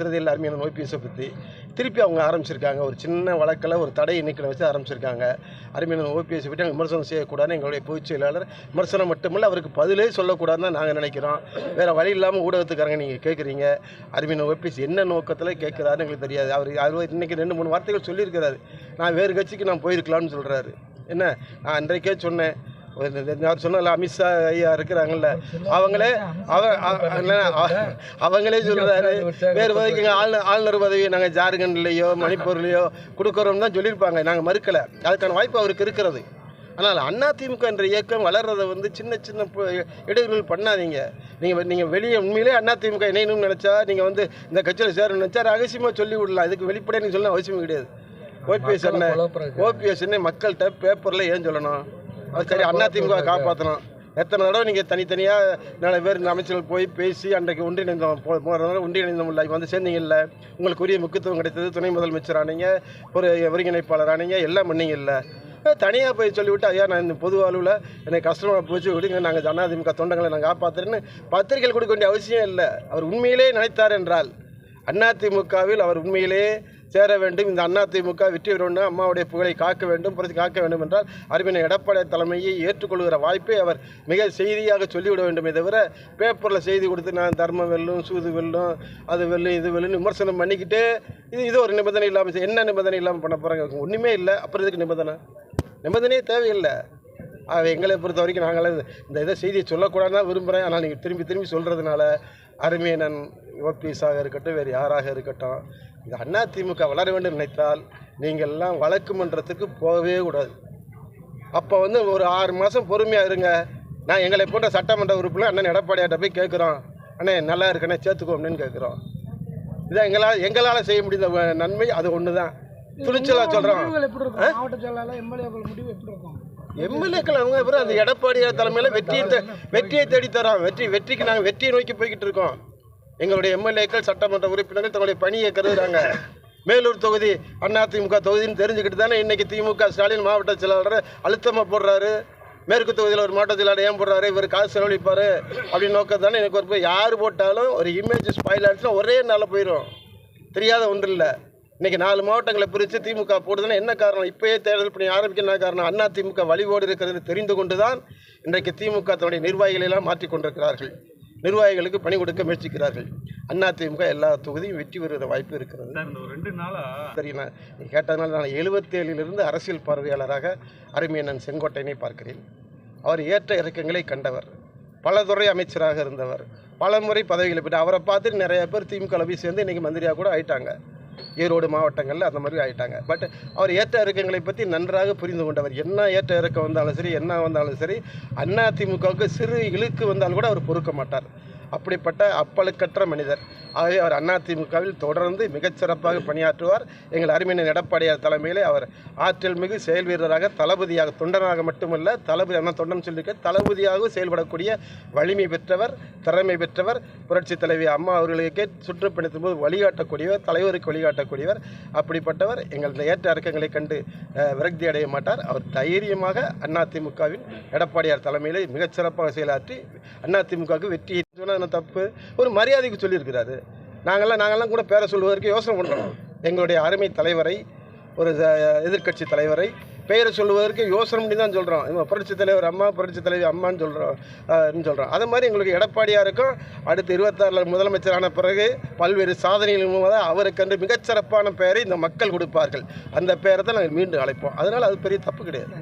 பேசுகிறதே இல்லை அருமையான பீஸை பற்றி திருப்பி அவங்க ஆரம்பிச்சிருக்காங்க. ஒரு சின்ன வழக்கில் ஒரு தடை எண்ணிக்கையில் வச்சு ஆரம்பிச்சிருக்காங்க. அருமையான ஓபிஎஸ் பற்றி அவங்க விமர்சனம் செய்யக்கூடாதுன்னு எங்களுடைய பொதுச் செயலாளர் விமர்சனம் மட்டுமல்ல அவருக்கு பதிலே சொல்லக்கூடாதுன்னு தான் நாங்கள் நினைக்கிறோம். வேறு வழி இல்லாமல் ஊடகத்துக்காரங்க நீங்கள் கேட்குறீங்க அருமையான ஓபிஎஸ் என்ன நோக்கத்தில் கேட்குறாருன்னு எங்களுக்கு தெரியாது. அவர் அவர் இன்னைக்கு ரெண்டு மூணு வார்த்தைகள் சொல்லியிருக்கிறாரு. நான் வேறு கட்சிக்கு நான் போயிருக்கலாம்னு சொல்கிறாரு என்ன? நான் அன்றைக்கே சொன்னேன். அவர் சொன்னல அமித்ஷா ஐயா இருக்கிறாங்கல்ல. அவங்களே அவங்களே சொல்றாரு வேறு பதவிக்கு ஆளுநர் ஆளுநர் பதவி நாங்கள் ஜார்க்கண்ட்லேயோ மணிப்பூர்லேயோ கொடுக்குறோம் தான் சொல்லியிருப்பாங்க. நாங்கள் மறுக்கலை. அதுக்கான வாய்ப்பு அவருக்கு இருக்கிறது. ஆனால் அதிமுக என்ற இயக்கம் வளர்றதை வந்து சின்ன சின்ன இடையூறுகள் பண்ணாதீங்க. நீங்கள் நீங்கள் வெளியே உண்மையிலே அதிமுக இணையணும்னு நினச்சா நீங்கள் வந்து இந்த கட்சியில் சேரணும்னு நினச்சா ரகசியமாக சொல்லி விடலாம். இதுக்கு வெளிப்படையாக நீங்கள் சொல்ல அவசியம் கிடையாது. ஓபிஎஸ் என்ன ஓபிஎஸ் என்ன மக்கள்கிட்ட பேப்பரில் ஏன் சொல்லணும்? அது சரி அதிமுக காப்பாற்றணும் எத்தனை தடவை நீங்கள் தனித்தனியாக நாலு பேர் இந்த அமைச்சர்கள் போய் பேசி அன்றைக்கு ஒன்றிணைந்தோம். போ போகிறதுனால ஒன்றிணைந்தோம் இல்லை வந்து சேர்ந்தீங்கல்ல. உங்களுக்கு உரிய முக்கியத்துவம் கிடைத்தது துணை முதலமைச்சர் ஆனீங்க ஒரு ஒருங்கிணைப்பாளர் ஆனீங்க எல்லாம் பண்ணீங்கல்ல தனியாக போய் சொல்லிவிட்டு ஐயா நான் இந்த பொது அளவில் எனக்கு கஷ்டமாக போச்சு விடுங்க நாங்கள் அதிமுக தொண்டங்களை நாங்கள் காப்பாற்றுறேன்னு பத்திரிகைகள் கொடுக்க வேண்டிய அவசியம் இல்லை. அவர் உண்மையிலே நினைத்தார் என்றால் அதிமுகவில் அவர் உண்மையிலே சேர வேண்டும். இந்த அதிமுக வெற்றி பெறணும் அம்மாவுடைய புகழை காக்க வேண்டும் புரட்சி காக்க வேண்டும் என்றால் அருமையான எடப்பாடி தலைமையை ஏற்றுக்கொள்கிற வாய்ப்பை அவர் மிக செய்தியாக சொல்லிவிட வேண்டுமே தவிர பேப்பரில் செய்தி கொடுத்து நான் தர்மம் வெல்லும் சூது வெல்லும் அது வெல்லும் இது வெல்லும் விமர்சனம் பண்ணிக்கிட்டு இது இது ஒரு நிபந்தனை இல்லாமல் என்ன நிபந்தனை இல்லாமல் பண்ண போகிறாங்க ஒன்றுமே இல்லை. அப்புறம் இதுக்கு நிபந்தனை? நிபந்தனையே தேவையில்லை. எங்களை பொறுத்த வரைக்கும் நாங்கள் இந்த இதை செய்தியை சொல்லக்கூடாதுன்னு தான் விரும்புகிறேன் ஆனால் நீங்கள் திரும்பி திரும்பி சொல்கிறதுனால அருமையனன் ஓபிஎஸாக இருக்கட்டும் வேறு யாராக இருக்கட்டும் இந்த அதிமுக வளர வேண்டும் நினைத்தால் நீங்கள் எல்லாம் வழக்கு மன்றத்துக்கு போகவே கூடாது. அப்போ வந்து ஒரு ஆறு மாதம் பொறுமையாக இருங்க. நான் எங்களை போன்ற சட்டமன்ற உறுப்பினர் அண்ணன் எடப்பாடியார்ட்ட போய் கேட்குறோம் அண்ணே நல்லா இருக்கண்ணே சேர்த்துக்கோ அப்படின்னு கேட்குறோம் இதான் எங்களால் எங்களால் செய்ய முடிந்த நன்மை அது ஒன்று தான் துணிச்சலாக சொல்கிறோம் எம்எல்ஏக்கள் அவங்க அப்புறம் அந்த எடப்பாடியார் தலைமையில் வெற்றியை வெற்றியை தேடி தரோம் வெற்றி வெற்றிக்கு நாங்கள் வெற்றியை நோக்கி போய்கிட்டு இருக்கோம். எங்களுடைய எம்எல்ஏக்கள் சட்டமன்ற உறுப்பினர்கள் தங்களுடைய பணியை கருதுகிறாங்க மேலூர் தொகுதி அதிமுக தொகுதின்னு தெரிஞ்சுக்கிட்டு தானே இன்றைக்கி திமுக ஸ்டாலின் மாவட்ட செயலாளர் அழுத்தமாக போடுறாரு. மேற்கு தொகுதியில் ஒரு மாவட்ட செயலாளர் ஏன் போடுறாரு? இவர் காசு செலவழிப்பார் அப்படின்னு நோக்கம் தானே எனக்கு ஒரு போய் யார் போட்டாலும் ஒரு இமேஜ் ஸ்பாயில் ஆச்சுன்னா ஒரே நாளில் போயிடும் தெரியாத ஒன்று இல்லை. இன்னைக்கு நாலு மாவட்டங்களை பிரித்து திமுக போடுதுன்னா என்ன காரணம்? இப்பயே தேர்தல் பணி ஆரம்பிக்க என்ன காரணம்? அண்ணா திமுக வழிவோடு இருக்கிறது தெரிந்து கொண்டு தான் இன்றைக்கு திமுக தன்னுடைய நிர்வாகிகளை எல்லாம் மாற்றிக் கொண்டிருக்கிறார்கள். நிர்வாகிகளுக்கு பணி கொடுக்க முயற்சிக்கிறார்கள். அண்ணா திமுக எல்லா தொகுதியும் வெற்றி பெறுகிற வாய்ப்பு இருக்கிறது. சார் ரெண்டு நாளா? தெரியும் நான் நீ கேட்டதுனால நான் எழுபத்தேழிலிருந்து அரசியல் பார்வையாளராக அருமையண்ணன் செங்கோட்டையனை பார்க்கிறேன். அவர் ஏற்ற இறக்கங்களை கண்டவர். பல துறை அமைச்சராக இருந்தவர். பல முறை பதவிகளை பெற்று அவரை பார்த்துட்டு நிறைய பேர் திமுக போய் சேர்ந்து இன்றைக்கி மந்திரியாக கூட ஆயிட்டாங்க. ஈரோடு மாவட்டங்களில் அந்த மாதிரி ஆகிட்டாங்க பட் அவர் ஏற்ற இறக்கங்களை பற்றி நன்றாக புரிந்து கொண்டவர். என்ன ஏற்ற இறக்கம் வந்தாலும் சரி என்ன வந்தாலும் சரி அண்ணா சிறு இழுக்கு வந்தால் கூட அவர் பொறுக்க மாட்டார். அப்படிப்பட்ட அப்பழுக்கற்ற மனிதர். ஆகவே அவர் அதிமுகவில் தொடர்ந்து மிகச்சிறப்பாக பணியாற்றுவார். எங்கள் அருமையின் எடப்பாடியார் தலைமையிலே அவர் ஆற்றல் மிகு செயல் வீரராக தளபதியாக தொண்டனாக மட்டுமல்ல தளபதி அண்ணா தொண்டன் சொல்லியிருக்க தளபதியாகவும் செயல்படக்கூடிய வலிமை பெற்றவர் திறமை பெற்றவர் புரட்சி தலைவி அம்மா அவர்களுக்கே சுற்றுப்பணித்தும் போது வழிகாட்டக்கூடியவர் தலைவருக்கு வழிகாட்டக்கூடியவர். அப்படிப்பட்டவர் எங்கள் ஏற்ற இறக்கங்களை கண்டு விரக்தி அடைய மாட்டார். அவர் தைரியமாக அதிமுகவின் எடப்பாடியார் தலைமையிலே மிகச்சிறப்பாக செயலாற்றி அதிமுகவுக்கு வெற்றி சொன்னால் என்ன தப்பு? ஒரு மரியாதைக்கு சொல்லியிருக்கிறாரு. நாங்கள்லாம் நாங்கள்லாம் கூட பேர சொல்வதற்கு யோசனை பண்ணுறோம் எங்களுடைய அருமை தலைவரை ஒரு எதிர்க்கட்சி தலைவரை பெயரை சொல்லுவதற்கு யோசனை பண்ணி தான் சொல்கிறோம் இவன் புரட்சி தலைவர் அம்மா புரட்சி தலைவர் அம்மான்னு சொல்கிறோம் சொல்கிறோம் அது மாதிரி எங்களுக்கு எடப்பாடியாக இருக்கும். அடுத்து இருபத்தாறில் முதலமைச்சரான பிறகு பல்வேறு சாதனைகள் மூலமாக அவருக்கென்று மிகச்சிறப்பான பெயரை இந்த மக்கள் கொடுப்பார்கள். அந்த பெயரை தான் நாங்கள் மீண்டும் அழைப்போம். அதனால் அது பெரிய தப்பு கிடையாது.